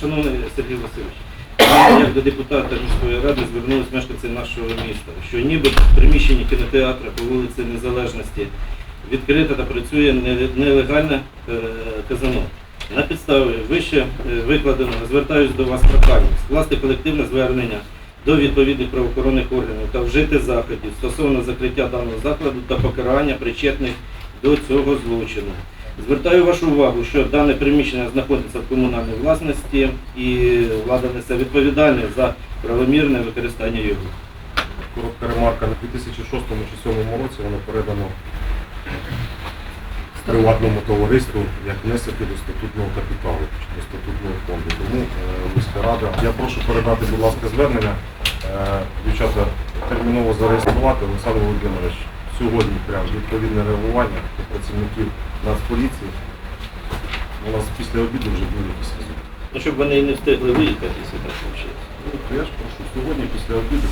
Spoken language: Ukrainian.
Шановний Сергій Васильович, як до депутата міської ради звернулись мешканці нашого міста, що ніби в приміщенні кінотеатру по вулиці Незалежності відкрите та працює нелегальне казино. На підставі вище е, викладеного звертаюся до вас проханням скласти колективне звернення до відповідних правоохоронних органів та вжити заходів стосовно закриття даного закладу та покарання причетних до цього злочину. Звертаю вашу увагу, що дане приміщення знаходиться в комунальній власності і влада несе відповідальність за правомірне використання його. Коротка ремарка. На 2006 чи 2007 році воно передано приватному товариству як внесок до статутного капіталу, чи до статутного фонду. Тому е, міська рада. Я прошу передати, будь ласка, звернення. Е, Дівчата, терміново зареєструвати. Олександр Володимирович, сьогодні прям відповідне реагування до працівників Нацполіції. У нас після обіду вже були якісь результати. Ну, щоб вони і не встигли виїхати, якщо так вийшло. Ну, Я ж прошу, сьогодні після обіду.